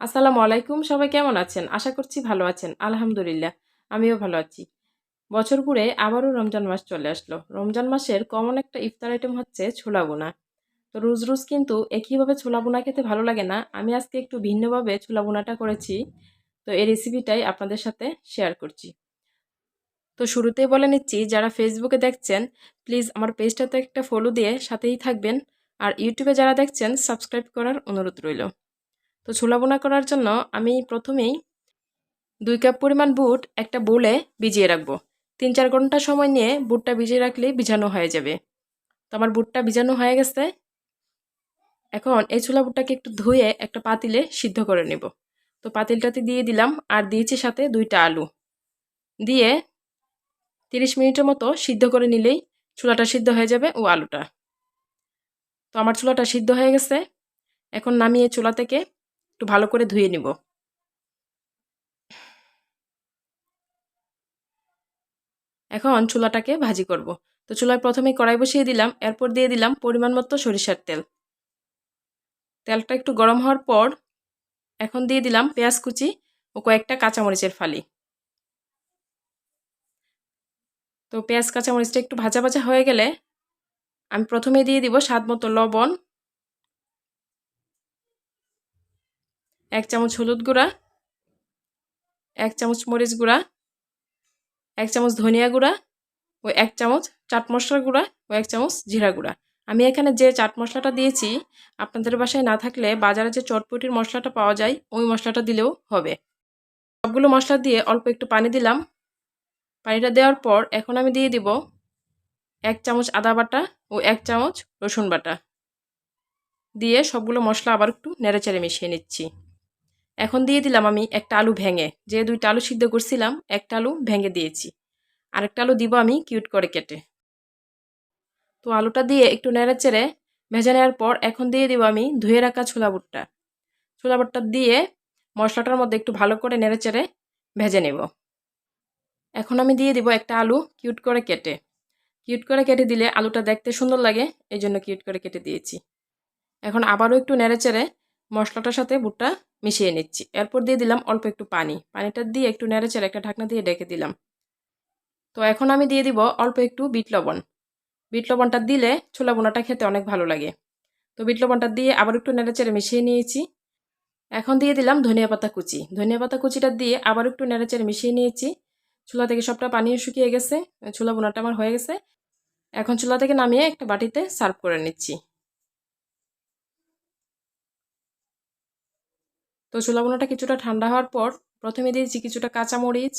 আসসালামু আলাইকুম, সবাই কেমন আছেন? আশা করছি ভালো আছেন। আলহামদুলিল্লাহ, আমিও ভালো আছি। বছর ঘুরে আবারও রমজান মাস চলে আসলো। রমজান মাসের কমন একটা ইফতার আইটেম হচ্ছে ছোলা বোনা তো রোজ রোজ কিন্তু একইভাবে ছোলা বোনা খেতে ভালো লাগে না। আমি আজকে একটু ভিন্নভাবে ছোলা বোনাটা করেছি। তো এই রেসিপিটাই আপনাদের সাথে শেয়ার করছি। তো শুরুতেই বলে নিচ্ছি, যারা ফেসবুকে দেখছেন প্লিজ আমার পেজটাতে একটা ফলো দিয়ে সাথেই থাকবেন। আর ইউটিউবে যারা দেখছেন সাবস্ক্রাইব করার অনুরোধ রইল। তো ছোলা বোনা করার জন্য আমি প্রথমেই দুই কাপ পরিমাণ বুট একটা বোলে ভিজিয়ে রাখব। তিন চার ঘণ্টা সময় নিয়ে বুটটা ভিজিয়ে রাখলে ভিজানো হয়ে যাবে। তো আমার বুটটা ভিজানো হয়ে গেছে। এখন এই ছোলা বুটটাকে একটু ধুয়ে একটা পাতিলে সিদ্ধ করে নেব। তো পাতিলটাতে দিয়ে দিলাম আর দিয়েছি সাথে দুইটা আলু। দিয়ে তিরিশ মিনিটের মতো সিদ্ধ করে নিলেই চুলাটা সিদ্ধ হয়ে যাবে ও আলুটা। তো আমার চুলাটা সিদ্ধ হয়ে গেছে। এখন নামিয়ে চুলা থেকে একটু ভালো করে ধুয়ে নিব। এখন চুলাটাকে ভাজি করব। তো চুলায় প্রথমে কড়াই বসিয়ে দিলাম, এরপর দিয়ে দিলাম পরিমাণ মতো সরিষার তেল। তেলটা একটু গরম হওয়ার পর এখন দিয়ে দিলাম পেঁয়াজ কুচি ও কয়েকটা কাঁচামরিচের ফালি। তো পেঁয়াজ, কাঁচামরিচটা একটু ভাজা ভাজা হয়ে গেলে আমি প্রথমে দিয়ে দিব স্বাদ মতো লবণ এক চামচ হলুদ গুঁড়া, এক চামচ মরিচ গুঁড়া, এক চামচ ধনিয়া গুঁড়া ও এক চামচ চাট মশলার গুঁড়া ও এক চামচ জিরা গুঁড়া। আমি এখানে যে চাট মশলাটা দিয়েছি, আপনাদের বাসায় না থাকলে বাজারে যে চটপটির মশলাটা পাওয়া যায়, ওই মশলাটা দিলেও হবে। সবগুলো মশলা দিয়ে অল্প একটু পানি দিলাম। পানিটা দেওয়ার পর এখন আমি দিয়ে দিব এক চামচ আদা বাটা ও এক চামচ রসুন বাটা। দিয়ে সবগুলো মশলা আবার একটু নেড়েচেড়ে মিশিয়ে নিচ্ছি। এখন দিয়ে দিলাম আমি একটা আলু ভেঙে। যে দুইটা আলু সিদ্ধ করছিলাম, একটা আলু ভেঙে দিয়েছি। আরেকটা আলু দিব আমি কিউট করে কেটে। তো আলুটা দিয়ে একটু নেড়ে চেড়ে ভেজে নেওয়ার পর এখন দিয়ে দিব আমি ধুয়ে রাখা ছোলা বুটটা। ছোলা বুটটা দিয়ে মশলাটার মধ্যে একটু ভালো করে নেড়ে চেড়ে ভেজে নেব। এখন আমি দিয়ে দিব একটা আলু কিউট করে কেটে। কিউট করে কেটে দিলে আলুটা দেখতে সুন্দর লাগে এই জন্য কিউট করে কেটে দিয়েছি। এখন আবারও একটু নেড়ে চেড়ে মশলাটার সাথে বুটটা মিশিয়ে নিচ্ছি। এরপর দিয়ে দিলাম অল্প একটু পানি। পানিটা দিয়ে একটু নেড়েচেড়ে একটা ঢাকনা দিয়ে ডেকে দিলাম। তো এখন আমি দিয়ে দিব অল্প একটু বিট লবণ। বিট লবণটা দিলে ছোলা বোনাটা খেতে অনেক ভালো লাগে। তো বিট লবণটা দিয়ে আবার একটু নেড়েচেড়ে মিশিয়ে নিয়েছি। এখন দিয়ে দিলাম ধনিয়া পাতা কুচি। ধনিয়া পাতা কুচিটা দিয়ে আবার একটু নেড়েচেড়ে মিশিয়ে নিয়েছি। চুলা থেকে সবটা পানি শুকিয়ে গেছে। ছোলা বোনাটা আমার হয়ে গেছে। এখন চুলা থেকে নামিয়ে একটা বাটিতে সার্ভ করে নিচ্ছি। তো ছোলা বোনাটা কিছুটা ঠান্ডা হওয়ার পর প্রথমে দিয়েছি কিছুটা কাঁচামরিচ,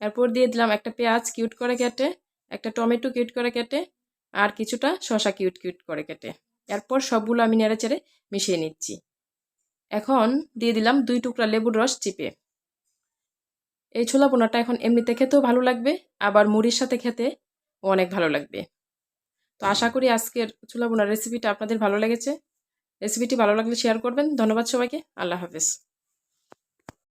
এরপর দিয়ে দিলাম একটা পেঁয়াজ কিউট করে কেটে, একটা টমেটো কিউট করে কেটে, আর কিছুটা শশা কিউট কিউট করে কেটে। এরপর সবগুলো আমি নেড়ে চেড়ে মিশিয়ে নিচ্ছি। এখন দিয়ে দিলাম দুই টুকরা লেবুর রস চিপে। এই ছোলা পোনাটা এখন এমনিতে খেতেও ভালো লাগবে, আবার মুড়ির সাথে খেতে অনেক ভালো লাগবে। তো আশা করি আজকের ছোলা বোনার রেসিপিটা আপনাদের ভালো লেগেছে। রেসিপিটি ভালো লাগলে শেয়ার করবেন। ধন্যবাদ সবাইকে। আল্লাহ হাফেজ।